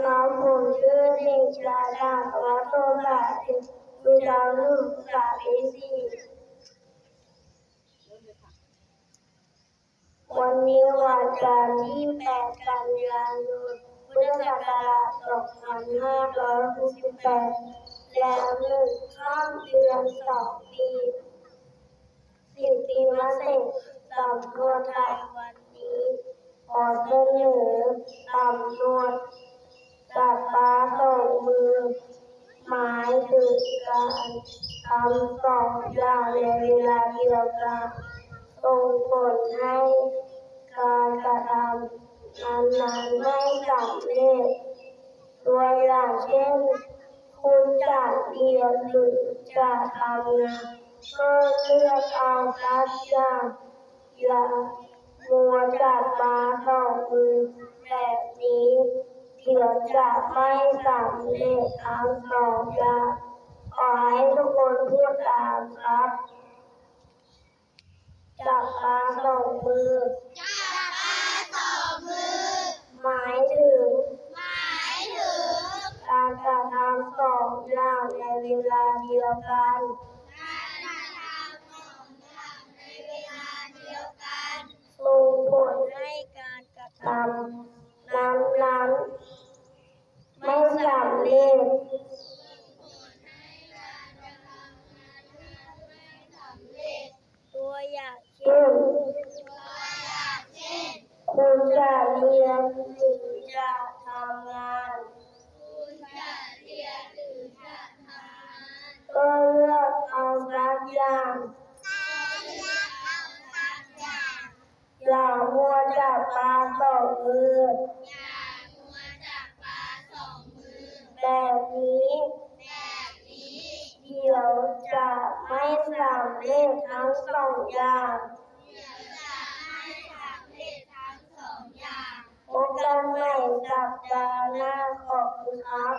ครับผมชื่อเด็กชายดาภวัฒน์โตสาธิตอยู่ชั้นหนึ่งศึกษาปีสี่วันนี้วันจันทร์ที่8กันยายนพุทธศักราช2568แล้วหนึ่งข้ามเดือนสองปีสิบปีมาเสร็จสำนวนไทยวันนี้ขอเสนอสำนวน มายถึงการทำสองอย่างในเวลาเดียวกันส่งผลให้การกระทำนั้นๆไม่สำเร็จตัวอย่างเช่น คุณจะเรียนหรือจะทำงานก็เลือกเอาสักอย่างอย่ามัวจับมาสองมือ จะไม่สำเร็จทั้งสองอย่างขอให้ทุกคนพูดตามครับจับปลาสองมือจับปลาสองมือ หมายถึง หมายถึง การกระทำสองอย่างในเวลาเดียวกันการกระทำของอย่างในเวลาเดียวกันส่งผลให้การกระทำ ๆไม่สำเร็จตัวอย่างเช่นคุณจะเรียนหรือจะทำงาน ก็เลือกเอาสักอย่างอย่ามัวจับปลาสอมือ แบบนี้ เดี๋ยวจะ ไม่สำเร็จทั้งสองอย่างพบกันใหม่สัปดาห์หน้าขอบคุณครับ